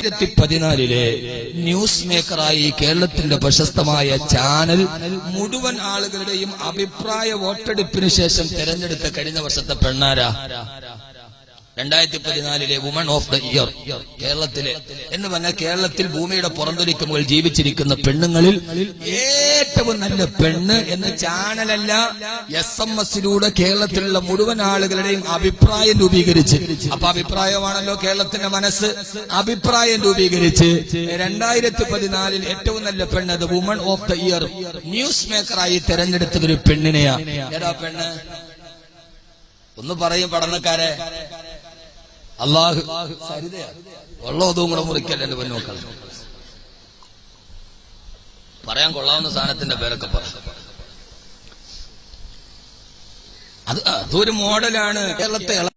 രണ്ടായിരത്തി പതിനാലിലെ ന്യൂസ് മേക്കറായി കേരളത്തിന്റെ പ്രശസ്തമായ ചാനൽ മുഴുവൻ ആളുകളുടെയും അഭിപ്രായ വോട്ടെടുപ്പിന് ശേഷം തെരഞ്ഞെടുത്ത കഴിഞ്ഞ വർഷത്തെ പെണ്ണാരാ? രണ്ടായിരത്തി പതിനാലിലെ വുമൺ ഓഫ് ദ ഇയർ കേരളത്തിലെ. എന്ന് പറഞ്ഞാൽ കേരളത്തിൽ ഭൂമിയുടെ പുറന്തൊലിക്കുമ്പോൾ ജീവിച്ചിരിക്കുന്ന പെണ്ണുങ്ങളിൽ ഏറ്റവും നല്ല പെണ്ണ് എന്ന ചാനലല്ല എസ് എം എസിലൂടെ കേരളത്തിലുള്ള മുഴുവൻ ആളുകളുടെയും അഭിപ്രായം രൂപീകരിച്ച്. അപ്പൊ അഭിപ്രായമാണല്ലോ കേരളത്തിന്റെ മനസ്സ്. അഭിപ്രായം രൂപീകരിച്ച് രണ്ടായിരത്തി പതിനാലിൽ ഏറ്റവും നല്ല പെണ്ണ് അത് woman of the year news മേക്കറായി തെരഞ്ഞെടുത്തത് ഒരു പെണ്ണിനെയാ. ഏതാ പെണ്ണ്. ഒന്ന് പറയും പഠനക്കാരെ. അള്ളാഹു ഉള്ളതും കൂടെ മുറിക്കല്ല എന്റെ പൊന്നോക്കൾ പറയാൻ കൊള്ളാവുന്ന സാധനത്തിന്റെ പേരൊക്കെ പറ. അത് അതൊരു മോഡലാണ്. കേരളത്തെ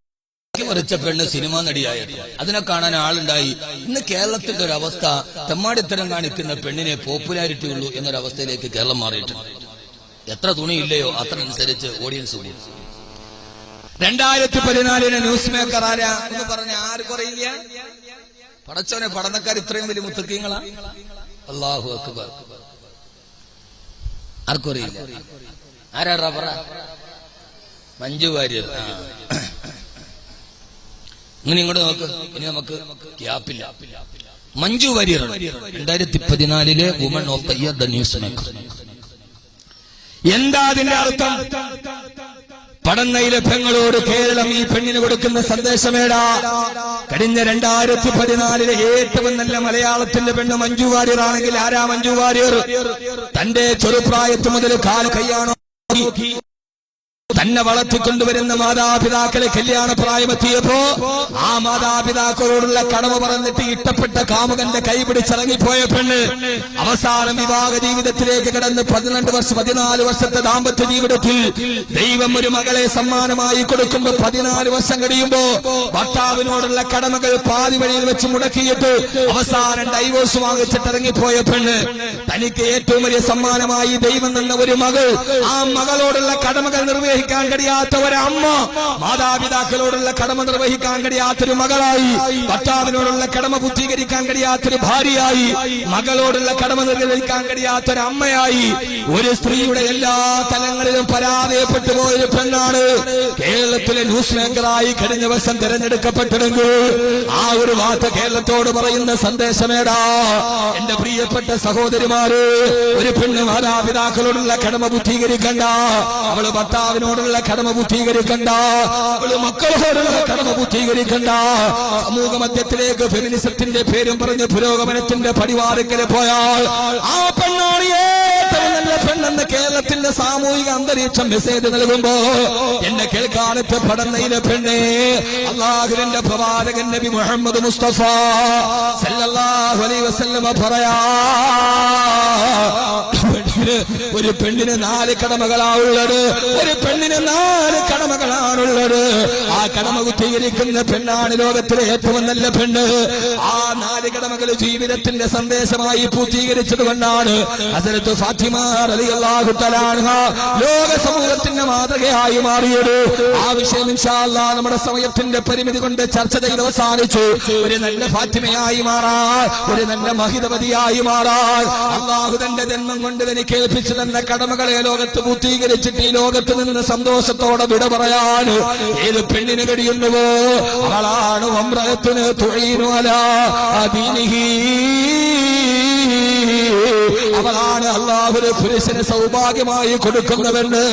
മറിച്ച പെണ്ണ് സിനിമാ നടിയായത്. അതിനെ കാണാൻ ആളുണ്ടായി. ഇന്ന് കേരളത്തിന്റെ ഒരു അവസ്ഥ തെമ്മാടിത്തരം കാണിക്കുന്ന പെണ്ണിനെ പോപ്പുലാരിറ്റി ഉള്ളൂ എന്നൊരവസ്ഥയിലേക്ക് കേരളം മാറിയിട്ടുണ്ട്. എത്ര തുണിയില്ലയോ അത്ര അനുസരിച്ച് ഓഡിയൻസ് കൂടി. രണ്ടായിരത്തി പതിനാലിന് ന്യൂസ് മേക്കർ ആരാ എന്ന് പറഞ്ഞ ആര് കുറയില്ല പടച്ചോനെ പഠനക്കാർ ഇത്രയും വലിയ മുത്തക്കീങ്ങളാ? അള്ളാഹു അക്ബർ. ആർക്കും അറിയില്ല. ആരാ പറ മഞ്ജു വാര്യർ. ഇങ്ങനെ ഇങ്ങോട്ട് നോക്ക്. ഇനി നമുക്ക് ക്യാപ്പില്ല മഞ്ജു വാര്യർ രണ്ടായിരത്തി പതിനാലിലെ woman of the year the news maker എന്താ അതിന്റെ അർത്ഥം? പടന്നയിലെ പെങ്ങളോട് കേരളം ഈ പെണ്ണിന് കൊടുക്കുന്ന സന്ദേശമേടാ. കഴിഞ്ഞ രണ്ടായിരത്തി പതിനാലിലെ ഏറ്റവും നല്ല മലയാളത്തിന്റെ പെണ്ണ് മഞ്ജു വാര്യറാണെങ്കിൽ ആരാ മഞ്ജു വാര്യർ? തന്റെ ചെറുപ്രായത്തു മുതൽ കാൽ കൈയാണോ തന്നെ വളർത്തിക്കൊണ്ടുവരുന്ന മാതാപിതാക്കളെ കല്യാണ പ്രായമെത്തിയപ്പോ ആ മാതാപിതാക്കളോടുള്ള കടമ പറഞ്ഞിട്ട് ഇഷ്ടപ്പെട്ട കാമുകന്റെ കൈ പിടിച്ചിറങ്ങിപ്പോയ പെണ്ണ് അവസാനം വിവാഹ ജീവിതത്തിലേക്ക് കടന്ന് പതിനെട്ട് വർഷം പതിനാല് വർഷത്തെ ദാമ്പത്യ ജീവിതത്തിൽ ദൈവം ഒരു മകളെ സമ്മാനമായി കൊടുക്കുമ്പോ പതിനാല് വർഷം കഴിയുമ്പോ ഭർത്താവിനോടുള്ള കടമകൾ പാതി വഴിയിൽ വെച്ച് മുടക്കിയിട്ട് അവസാനം ഡൈവോഴ്സ് വാങ്ങിച്ചിട്ട് ഇറങ്ങിപ്പോയ പെണ്ണ് തനിക്ക് ഏറ്റവും വലിയ സമ്മാനമായി ദൈവം തന്ന ഒരു മകൾ. ആ മകളോടുള്ള കടമകൾ നിർവഹിക്കാൻ കഴിയാത്ത ഒരമ്മ. മാതാപിതാക്കളോടുള്ള കടമ നിർവഹിക്കാൻ കഴിയാത്തൊരു മകളായി. ഭർത്താവിനോടുള്ള കടമ ബുദ്ധീകരിക്കാൻ കഴിയാത്തൊരു ഭാര്യയായി. മകളോടുള്ള കടമ നിർവഹിക്കാൻ കഴിയാത്തൊരു അമ്മയായി. ഒരു സ്ത്രീയുടെ എല്ലാ തലങ്ങളിലും പരാജയപ്പെട്ടു പോയൊരു പെണ്ണാണ്. കേരളത്തിലെ ന്യൂസ് മേക്കറായി കഴിഞ്ഞ വർഷം തിരഞ്ഞെടുക്കപ്പെട്ടിരുന്നു ആ ഒരു വാർത്ത കേരളത്തോട് പറയുന്ന സന്ദേശമേടാ. എന്റെ പ്രിയപ്പെട്ട സഹോദരിമാര് ഒരു പെണ്ണ് മാതാപിതാക്കളോടുള്ള കടമ ബുദ്ധീകരിക്കണ്ട. അവൾ ഭർത്താവിനോടുള്ള കടമ ബുദ്ധീകരിക്കണ്ട. അവൾ മക്കളോടുള്ള കടമ ബുദ്ധീകരിക്കണ്ട. സമൂഹ മധ്യത്തിലേക്ക് ഫെമിനിസത്തിന്റെ പേരും പറഞ്ഞ് പുരോഗമനത്തിന്റെ പടിവാറിക്കൽ പോയാൽ ആ പെണ്ണാണ് നല്ല പെണ്ണെന്ന് കേരളത്തിന്റെ സാമൂഹിക അന്തരീക്ഷം മെസ്സേജ് നൽകുമ്പോ എന്നെ കേൾക്കാനത്തെ പടന്നയിലെ പെണ്ണേ. അള്ളാഹുവിന്റെ പ്രവാചകൻ നബി മുഹമ്മദ് മുസ്തഫ സല്ലല്ലാഹു അലൈഹി വസല്ലമ പറയാ ഒരു പെണ്ണിന് നാല് കടമകളാണുള്ളത്. ഒരു പെണ്ണിന് നാല് കടമകളാണുള്ളത്. ആ കടമ കുത്തീകരിക്കുന്ന പെണ്ണാണ് ലോകത്തിലെ ഏറ്റവും നല്ല പെണ്ണ്. ആ നാല് കടമകൾ ജീവിതത്തിന്റെ സന്ദേശമായി പൂർത്തീകരിച്ചത് കൊണ്ടാണ് ഹസരത്ത് ലോക സമൂഹത്തിന്റെ മാതൃകയായി മാറിയത്. ആ വിഷയം നമ്മുടെ സമയത്തിന്റെ പരിമിതി കൊണ്ട് ചർച്ച ചെയ്ത് അവസാനിച്ചു. ഒരു നല്ല ഫാത്തിമയായി മാറാൻ ഒരു നല്ല മഹിതവതിയായി മാറാൻ അള്ളാഹു തന്റെ ജന്മം കൊണ്ട് തന്നെ കേൾപ്പിച്ചു തന്ന കടമകളെ ലോകത്ത് പൂർത്തീകരിച്ചിട്ട് ഈ ലോകത്ത് നിന്ന് സന്തോഷത്തോടെ വിട പറയാൻ ഏത് പെണ്ണിന് കഴിയുന്നുവോ? അവളാണ് വമ്രത്തിന് തുഴീനു അല. ദീനിഹി അവളാണ് അള്ളാഹു പുരുഷന് സൗഭാഗ്യമായി കൊടുക്കുന്നവെന്ന്